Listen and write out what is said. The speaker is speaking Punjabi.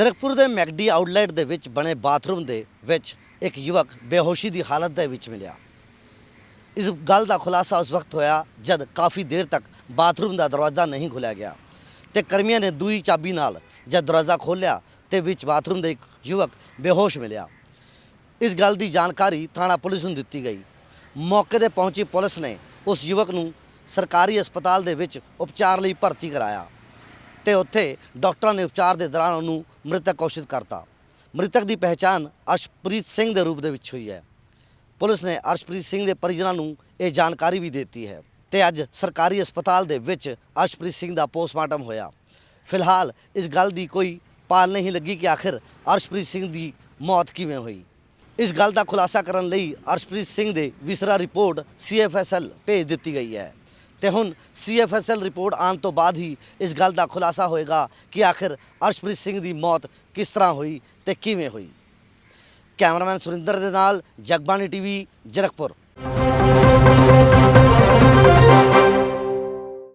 ਜ਼ਰਕਪੁਰ ਦੇ ਮੈਕਡੀ ਆਊਟਲੈਟ ਦੇ ਵਿੱਚ ਬਣੇ ਬਾਥਰੂਮ ਦੇ ਵਿੱਚ ਇੱਕ ਯੁਵਕ ਬੇਹੋਸ਼ੀ ਦੀ ਹਾਲਤ ਦੇ ਵਿੱਚ ਮਿਲਿਆ। ਇਸ ਗੱਲ ਦਾ ਖੁਲਾਸਾ ਉਸ ਵਕਤ ਹੋਇਆ ਜਦ ਕਾਫੀ ਦੇਰ ਤੱਕ ਬਾਥਰੂਮ ਦਾ ਦਰਵਾਜ਼ਾ ਨਹੀਂ ਖੋਲ੍ਹਿਆ ਗਿਆ ਤੇ ਕਰਮੀਆਂ ਨੇ ਦੂਈ ਚਾਬੀ ਨਾਲ ਜਦ ਦਰਵਾਜ਼ਾ ਖੋਲ੍ਹਿਆ ਤੇ ਵਿੱਚ ਬਾਥਰੂਮ ਦੇ ਇੱਕ ਯੁਵਕ ਬੇਹੋਸ਼ ਮਿਲਿਆ। ਇਸ ਗੱਲ ਦੀ ਜਾਣਕਾਰੀ ਥਾਣਾ ਪੁਲਿਸ ਨੂੰ ਦਿੱਤੀ ਗਈ। ਮੌਕੇ ਤੇ ਪਹੁੰਚੀ ਪੁਲਿਸ ਨੇ ਉਸ ਯੁਵਕ ਨੂੰ ਸਰਕਾਰੀ ਹਸਪਤਾਲ ਦੇ ਵਿੱਚ ਉਪਚਾਰ ਲਈ ਭਰਤੀ ਕਰਾਇਆ। ਤੇ ਉੱਥੇ ਡਾਕਟਰਾਂ ਨੇ ਉਪਚਾਰ ਦੇ ਦੌਰਾਨ ਉਹਨੂੰ ਮ੍ਰਿਤਕ ਘੋਸ਼ਿਤ ਕਰਤਾ। ਮ੍ਰਿਤਕ ਦੀ ਪਹਿਚਾਣ ਅਰਸ਼ਪ੍ਰੀਤ ਸਿੰਘ ਦੇ ਰੂਪ ਦੇ ਵਿੱਚ ਹੋਈ ਹੈ। ਪੁਲਿਸ ਨੇ ਅਰਸ਼ਪ੍ਰੀਤ ਸਿੰਘ ਦੇ ਪਰਿਜਨਾਂ ਨੂੰ ਇਹ ਜਾਣਕਾਰੀ ਵੀ ਦਿੱਤੀ ਹੈ ਤੇ ਅੱਜ ਸਰਕਾਰੀ ਹਸਪਤਾਲ ਦੇ ਵਿੱਚ ਅਰਸ਼ਪ੍ਰੀਤ ਸਿੰਘ ਦਾ ਪੋਸਟਮਾਰਟਮ ਹੋਇਆ। ਫਿਲਹਾਲ ਇਸ ਗੱਲ ਦੀ ਕੋਈ ਪਾਲ ਨਹੀਂ ਲੱਗੀ ਕਿ ਆਖਿਰ ਅਰਸ਼ਪ੍ਰੀਤ ਸਿੰਘ ਦੀ ਮੌਤ ਕਿਵੇਂ ਹੋਈ। ਇਸ ਗੱਲ ਦਾ ਖੁਲਾਸਾ ਕਰਨ ਲਈ ਅਰਸ਼ਪ੍ਰੀਤ ਸਿੰਘ ਦੇ ਵਿਸਰਾ ਰਿਪੋਰਟ ਸੀਐਫਐਸਐਲ ਭੇਜ ਦਿੱਤੀ ਗਈ ਹੈ। ਤੇ ਹੁਣ ਸੀਐਫਐਸਐਲ ਰਿਪੋਰਟ ਆਉਣ ਤੋਂ ਬਾਅਦ ਹੀ ਇਸ ਗੱਲ ਦਾ ਖੁਲਾਸਾ ਹੋਏਗਾ ਕਿ ਆਖਿਰ ਅਰਸ਼ਪ੍ਰੀਤ ਸਿੰਘ ਦੀ ਮੌਤ ਕਿਸ ਤਰ੍ਹਾਂ ਹੋਈ ਤੇ ਕਿਵੇਂ ਹੋਈ। ਕੈਮਰਾਮੈਨ ਸੁਰਿੰਦਰ ਦੇ ਨਾਲ ਜਗਬਾਣੀ ਟੀਵੀ ਜਰਖਪੁਰ।